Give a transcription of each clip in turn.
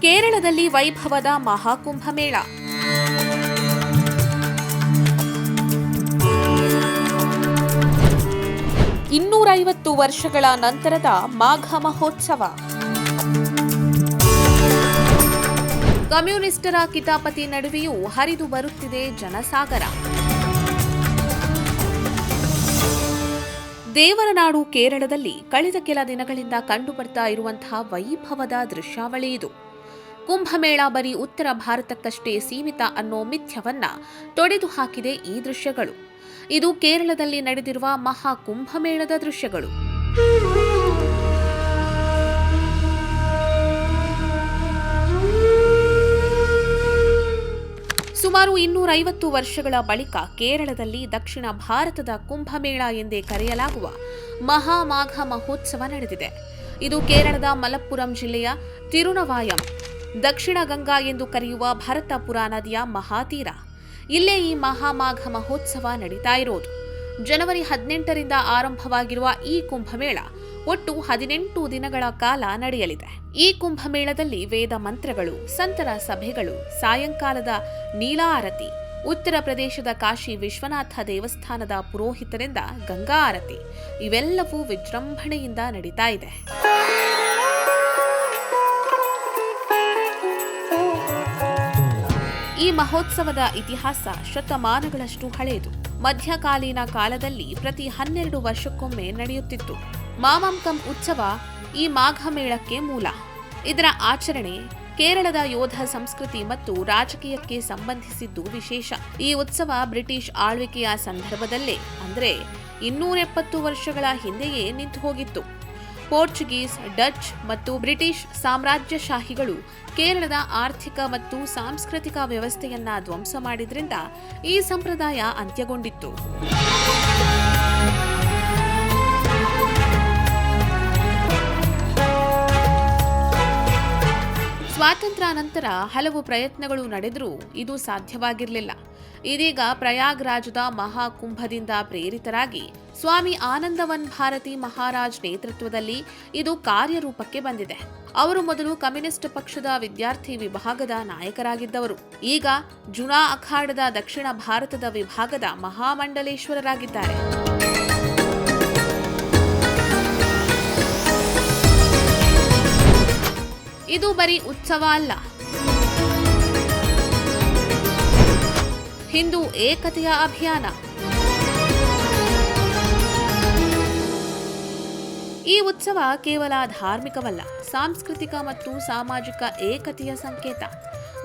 ಕೇರಳದಲ್ಲಿ ವೈಭವದ ಮಹಾಕುಂಭ ಮೇಳ. ಇನ್ನೂರೈವತ್ತು ವರ್ಷಗಳ ನಂತರದ ಮಾಘ ಮಹೋತ್ಸವ. ಕಮ್ಯುನಿಸ್ಟರ ಕಿತಾಪತಿ ನಡುವೆಯೂ ಹರಿದು ಬರುತ್ತಿದೆ ಜನಸಾಗರ. ದೇವರನಾಡು ಕೇರಳದಲ್ಲಿ ಕಳೆದ ಕೆಲ ದಿನಗಳಿಂದ ಕಂಡುಬರ್ತಾ ಇರುವಂತಹ ವೈಭವದ ದೃಶ್ಯಾವಳಿ ಇದು. ಕುಂಭಮೇಳ ಬರೀ ಉತ್ತರ ಭಾರತಕ್ಕಷ್ಟೇ ಸೀಮಿತ ಅನ್ನೋ ಮಿಥ್ಯವನ್ನ ತೊಡೆದು ಹಾಕಿದೆ ಈ ದೃಶ್ಯಗಳು. ಇದು ಕೇರಳದಲ್ಲಿ ನಡೆದಿರುವ ಮಹಾ ಕುಂಭಮೇಳದ ದೃಶ್ಯಗಳು. ಸುಮಾರು ಇನ್ನೂರೈವತ್ತು ವರ್ಷಗಳ ಬಳಿಕ ಕೇರಳದಲ್ಲಿ ದಕ್ಷಿಣ ಭಾರತದ ಕುಂಭಮೇಳ ಎಂದೇ ಕರೆಯಲಾಗುವ ಮಹಾಮಾಘ ಮಹೋತ್ಸವ ನಡೆದಿದೆ. ಇದು ಕೇರಳದ ಮಲಪ್ಪುರಂ ಜಿಲ್ಲೆಯ ತಿರುನವಾಯಂ ದಕ್ಷಿಣ ಗಂಗಾ ಎಂದು ಕರೆಯುವ ಭರತಪುರ ನದಿಯ ಮಹಾತೀರ. ಇಲ್ಲೇ ಈ ಮಹಾಮಾಘ ಮಹೋತ್ಸವ ನಡೀತಾ ಇರೋದು. ಜನವರಿ ಹದಿನೆಂಟರಿಂದ ಆರಂಭವಾಗಿರುವ ಈ ಕುಂಭಮೇಳ ಒಟ್ಟು ಹದಿನೆಂಟು ದಿನಗಳ ಕಾಲ ನಡೆಯಲಿದೆ. ಈ ಕುಂಭಮೇಳದಲ್ಲಿ ವೇದ ಮಂತ್ರಗಳು, ಸಂತರ ಸಭೆಗಳು, ಸಾಯಂಕಾಲದ ನೀಲಾರತಿ, ಉತ್ತರ ಪ್ರದೇಶದ ಕಾಶಿ ವಿಶ್ವನಾಥ ದೇವಸ್ಥಾನದ ಪುರೋಹಿತರಿಂದ ಗಂಗಾ ಆರತಿ, ಇವೆಲ್ಲವೂ ವಿಜೃಂಭಣೆಯಿಂದ ನಡೀತಾ ಇದೆ. ಈ ಮಹೋತ್ಸವದ ಇತಿಹಾಸ ಶತಮಾನಗಳಷ್ಟು ಹಳೆಯದು. ಮಧ್ಯಕಾಲೀನ ಕಾಲದಲ್ಲಿ ಪ್ರತಿ ಹನ್ನೆರಡು ವರ್ಷಕ್ಕೊಮ್ಮೆ ನಡೆಯುತ್ತಿತ್ತು. ಮಾಮಂಕಂ ಉತ್ಸವ ಈ ಮಾಘ ಮೇಳಕ್ಕೆ ಮೂಲ. ಇದರ ಆಚರಣೆ ಕೇರಳದ ಯೋಧ ಸಂಸ್ಕೃತಿ ಮತ್ತು ರಾಜಕೀಯಕ್ಕೆ ಸಂಬಂಧಿಸಿದ್ದು ವಿಶೇಷ. ಈ ಉತ್ಸವ ಬ್ರಿಟಿಷ್ ಆಳ್ವಿಕೆಯ ಸಂದರ್ಭದಲ್ಲೇ, ಅಂದರೆ ಇನ್ನೂರೆಪ್ಪತ್ತು ವರ್ಷಗಳ ಹಿಂದೆಯೇ ನಿಂತು ಹೋಗಿತ್ತು ಪೋರ್ಚುಗೀಸ್, ಡಚ್ ಮತ್ತು ಬ್ರಿಟಿಷ್ ಸಾಮ್ರಾಜ್ಯಶಾಹಿಗಳು ಕೇರಳದ ಆರ್ಥಿಕ ಮತ್ತು ಸಾಂಸ್ಕೃತಿಕ ವ್ಯವಸ್ಥೆಯನ್ನ ಧ್ವಂಸ ಮಾಡಿದ್ರಿಂದ ಈ ಸಂಪ್ರದಾಯ ಅಂತ್ಯಗೊಂಡಿತ್ತು. ಸ್ವಾತಂತ್ರ್ಯಾನಂತರ ಹಲವು ಪ್ರಯತ್ನಗಳು ನಡೆದರೂ ಇದು ಸಾಧ್ಯವಾಗಿರಲಿಲ್ಲ. ಇದೀಗ ಪ್ರಯಾಗ್ರಾಜದ ಮಹಾಕುಂಭದಿಂದ ಪ್ರೇರಿತರಾಗಿ ಸ್ವಾಮಿ ಆನಂದವನ್ ಭಾರತಿ ಮಹಾರಾಜ್ ನೇತೃತ್ವದಲ್ಲಿ ಇದು ಕಾರ್ಯರೂಪಕ್ಕೆ ಬಂದಿದೆ. ಅವರು ಮೊದಲು ಕಮ್ಯುನಿಸ್ಟ್ ಪಕ್ಷದ ವಿದ್ಯಾರ್ಥಿ ವಿಭಾಗದ ನಾಯಕರಾಗಿದ್ದವರು. ಈಗ ಜುನಾ ಅಖಾಡದ ದಕ್ಷಿಣ ಭಾರತದ ವಿಭಾಗದ ಮಹಾಮಂಡಲೇಶ್ವರರಾಗಿದ್ದಾರೆ. ಇದು ಬರೀ ಉತ್ಸವ ಅಲ್ಲ ಹಿಂದೂ ಏಕತೆಯ ಅಭಿಯಾನ. ಈ ಉತ್ಸವ ಕೇವಲ ಧಾರ್ಮಿಕವಲ್ಲ, ಸಾಂಸ್ಕೃತಿಕ ಮತ್ತು ಸಾಮಾಜಿಕ ಏಕತೆಯ ಸಂಕೇತ.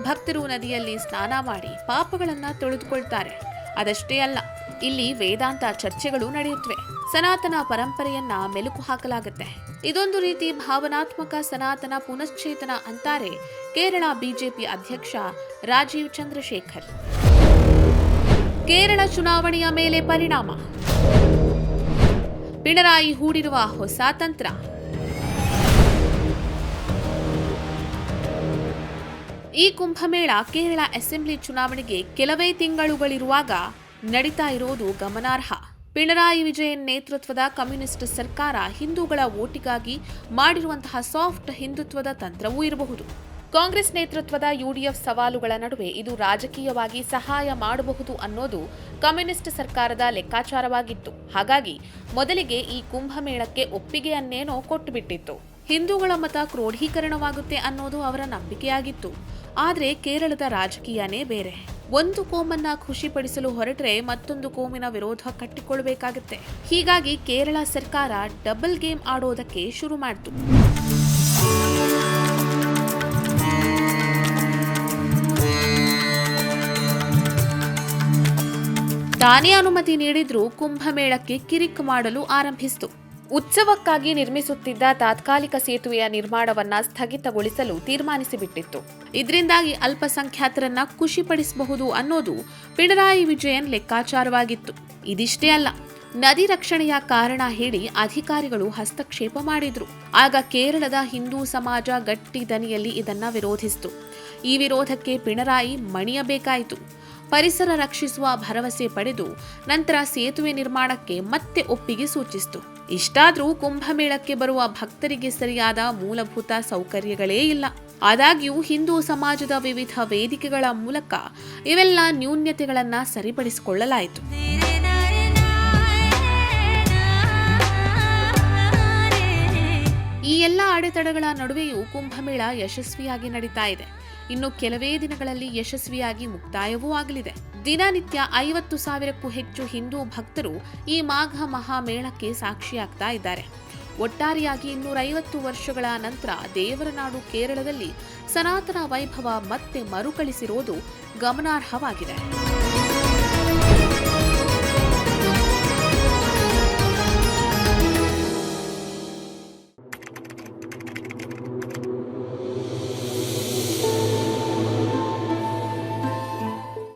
ಭಕ್ತರು ನದಿಯಲ್ಲಿ ಸ್ನಾನ ಮಾಡಿ ಪಾಪಗಳನ್ನು ತೊಳೆದುಕೊಳ್ತಾರೆ. ಅದಷ್ಟೇ ಅಲ್ಲ, ಇಲ್ಲಿ ವೇದಾಂತ ಚರ್ಚೆಗಳು ನಡೆಯುತ್ತವೆ. ಸನಾತನ ಪರಂಪರೆಯನ್ನ ಮೆಲುಕು ಹಾಕಲಾಗುತ್ತೆ. ಇದೊಂದು ರೀತಿ ಭಾವನಾತ್ಮಕ ಸನಾತನ ಪುನಶ್ಚೇತನ ಅಂತಾರೆ ಕೇರಳ ಬಿಜೆಪಿ ಅಧ್ಯಕ್ಷ ರಾಜೀವ್ ಚಂದ್ರಶೇಖರ್. ಕೇರಳ ಚುನಾವಣೆಯ ಮೇಲೆ ಪರಿಣಾಮ. ಪಿಣರಾಯಿ ಹೂಡಿರುವ ಹೊಸ ತಂತ್ರ. ಈ ಕುಂಭಮೇಳ ಕೇರಳ ಅಸೆಂಬ್ಲಿ ಚುನಾವಣೆಗೆ ಕೆಲವೇ ತಿಂಗಳುಗಳಿರುವಾಗ ನಡೀತಾ ಇರೋದು ಗಮನಾರ್ಹ. ಪಿಣರಾಯಿ ವಿಜಯನ್ ನೇತೃತ್ವದ ಕಮ್ಯುನಿಸ್ಟ್ ಸರ್ಕಾರ ಹಿಂದೂಗಳ ಓಟಿಗಾಗಿ ಮಾಡಿರುವಂತಹ ಸಾಫ್ಟ್ ಹಿಂದುತ್ವದ ತಂತ್ರವೂ ಇರಬಹುದು. ಕಾಂಗ್ರೆಸ್ ನೇತೃತ್ವದ ಯುಡಿಎಫ್ ಸವಾಲುಗಳ ನಡುವೆ ಇದು ರಾಜಕೀಯವಾಗಿ ಸಹಾಯ ಮಾಡಬಹುದು ಅನ್ನೋದು ಕಮ್ಯುನಿಸ್ಟ್ ಸರ್ಕಾರದ ಲೆಕ್ಕಾಚಾರವಾಗಿತ್ತು. ಹಾಗಾಗಿ ಮೊದಲಿಗೆ ಈ ಕುಂಭಮೇಳಕ್ಕೆ ಒಪ್ಪಿಗೆಯನ್ನೇನೋ ಕೊಟ್ಟುಬಿಟ್ಟಿತ್ತು. ಹಿಂದೂಗಳ ಮತ ಕ್ರೋಢೀಕರಣವಾಗುತ್ತೆ ಅನ್ನೋದು ಅವರ ನಂಬಿಕೆಯಾಗಿತ್ತು. ಆದರೆ ಕೇರಳದ ರಾಜಕೀಯನೇ ಬೇರೆ. ಒಂದು ಕೋಮನ್ನ ಖುಷಿಪಡಿಸಲು ಹೊರಟ್ರೆ ಮತ್ತೊಂದು ಕೋಮಿನ ವಿರೋಧ ಕಟ್ಟಿಕೊಳ್ಳಬೇಕಾಗುತ್ತೆ. ಹೀಗಾಗಿ ಕೇರಳ ಸರ್ಕಾರ ಡಬಲ್ ಗೇಮ್ ಆಡೋದಕ್ಕೆ ಶುರು ಮಾಡಿತು. ತಾನೇ ಅನುಮತಿ ನೀಡಿದ್ರೂ ಕುಂಭಮೇಳಕ್ಕೆ ಕಿರಿಕ್ ಮಾಡಲು ಆರಂಭಿಸಿತು. ಉತ್ಸವಕ್ಕಾಗಿ ನಿರ್ಮಿಸುತ್ತಿದ್ದ ತಾತ್ಕಾಲಿಕ ಸೇತುವೆಯ ನಿರ್ಮಾಣವನ್ನ ಸ್ಥಗಿತಗೊಳಿಸಲು ತೀರ್ಮಾನಿಸಿಬಿಟ್ಟಿತ್ತು. ಇದರಿಂದಾಗಿ ಅಲ್ಪಸಂಖ್ಯಾತರನ್ನ ಖುಷಿಪಡಿಸಬಹುದು ಅನ್ನೋದು ಪಿಣರಾಯಿ ವಿಜಯನ್ ಲೆಕ್ಕಾಚಾರವಾಗಿತ್ತು. ಇದಿಷ್ಟೇ ಅಲ್ಲ, ನದಿ ರಕ್ಷಣೆಯ ಕಾರಣ ಹೇಳಿ ಅಧಿಕಾರಿಗಳು ಹಸ್ತಕ್ಷೇಪ ಮಾಡಿದ್ರು. ಆಗ ಕೇರಳದ ಹಿಂದೂ ಸಮಾಜ ಗಟ್ಟಿ ದನಿಯಲ್ಲಿ ಇದನ್ನ ವಿರೋಧಿಸಿತು. ಈ ವಿರೋಧಕ್ಕೆ ಪಿಣರಾಯಿ ಮಣಿಯಬೇಕಾಯಿತು. ಪರಿಸರ ರಕ್ಷಿಸುವ ಭರವಸೆ ಪಡೆದು ನಂತರ ಸೇತುವೆ ನಿರ್ಮಾಣಕ್ಕೆ ಮತ್ತೆ ಒಪ್ಪಿಗೆ ಸೂಚಿಸಿತು. ಇಷ್ಟಾದರೂ ಕುಂಭಮೇಳಕ್ಕೆ ಬರುವ ಭಕ್ತರಿಗೆ ಸರಿಯಾದ ಮೂಲಭೂತ ಸೌಕರ್ಯಗಳೇ ಇಲ್ಲ. ಆದಾಗ್ಯೂ ಹಿಂದೂ ಸಮಾಜದ ವಿವಿಧ ವೇದಿಕೆಗಳ ಮೂಲಕ ಇವೆಲ್ಲ ನ್ಯೂನ್ಯತೆಗಳನ್ನು ಸರಿಪಡಿಸಿಕೊಳ್ಳಲಾಯಿತು. ಈ ಎಲ್ಲ ಅಡೆತಡೆಗಳ ನಡುವೆಯೂ ಕುಂಭಮೇಳ ಯಶಸ್ವಿಯಾಗಿ ನಡೀತಾ ಇದೆ. ಇನ್ನು ಕೆಲವೇ ದಿನಗಳಲ್ಲಿ ಯಶಸ್ವಿಯಾಗಿ ಮುಕ್ತಾಯವೂ ಆಗಲಿದೆ. ದಿನನಿತ್ಯ ಐವತ್ತು ಸಾವಿರಕ್ಕೂ ಹೆಚ್ಚು ಹಿಂದೂ ಭಕ್ತರು ಈ ಮಾಘ ಮಹಾಮೇಳಕ್ಕೆ ಸಾಕ್ಷಿಯಾಗ್ತಾ ಇದ್ದಾರೆ. ಒಟ್ಟಾರೆಯಾಗಿ ಇನ್ನೂರೈವತ್ತು ವರ್ಷಗಳ ನಂತರ ದೇವರನಾಡು ಕೇರಳದಲ್ಲಿ ಸನಾತನ ವೈಭವ ಮತ್ತೆ ಮರುಕಳಿಸಿರೋದು ಗಮನಾರ್ಹವಾಗಿದೆ.